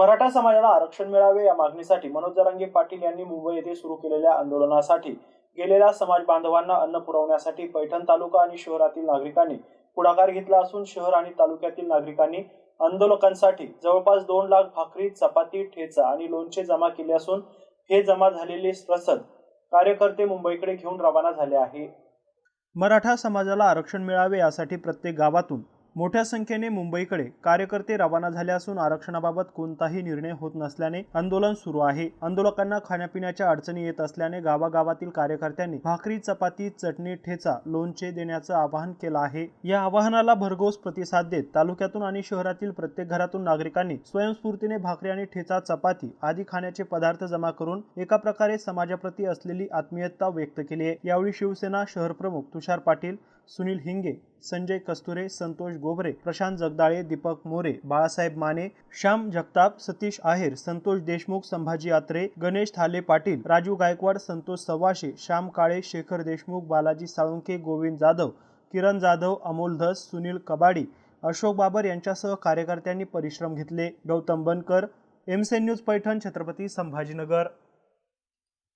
मराठा समाजाला आरक्षण मिळावे या मागणीसाठी मनोज जरांगे पाटील यांनी मुंबई येथे सुरू केलेल्या आंदोलनासाठी गेलेल्या समाज बांधवांना अन्न पुरवण्यासाठी पैठण तालुका आणि शहरातील नागरिकांनी पुढाकार घेतला असून शहर आणि तालुक्यातील नागरिकांनी आंदोलकांसाठी जवळपास दोन लाख भाकरी चपाती ठेचा आणि लोणचे जमा केले असून हे जमा झालेले रसद कार्यकर्ते मुंबईकडे घेऊन रवाना झाले आहे मराठा समाजाला आरक्षण मिळावे यासाठी प्रत्येक गावातून मोठ्या संख्येने मुंबईकडे कार्यकर्ते रवाना झाले असून आरक्षणाबाबत कोणताही निर्णय होत नसल्याने आंदोलन सुरू आहे. आंदोलकांना खाण्यापिण्याच्या अडचणी येत असल्याने गावागावातील कार्यकर्त्यांनी भाकरी चपाती चटणी ठेचा लोणचे देण्याचं आवाहन केलं आहे. या आवाहनाला भरघोस प्रतिसाद देत तालुक्यातून आणि शहरातील प्रत्येक घरातून नागरिकांनी स्वयंस्फूर्तीने भाकरी आणि ठेचा चपाती आदी खाण्याचे पदार्थ जमा करून एका प्रकारे समाजाप्रती असलेली आत्मीयता व्यक्त केली आहे. यावेळी शिवसेना शहर प्रमुख तुषार पाटील सुनील हिंगे संजय कस्तुरे संतोष गोबरे प्रशांत जगदाळे दीपक मोरे बाळासाहेब माने श्याम जगताप सतीश आहेर संतोष देशमुख संभाजी आत्रे गणेश थाले पाटील राजू गायकवाड संतोष सव्वाशे श्याम काळे शेखर देशमुख बालाजी साळुंके गोविंद जाधव किरण जाधव अमोल धस सुनील कबाडी अशोक बाबर यांच्यासह कार्यकर्त्यांनी परिश्रम घेतले. गौतम बनकर एमसेन न्यूज पैठण छत्रपती संभाजीनगर.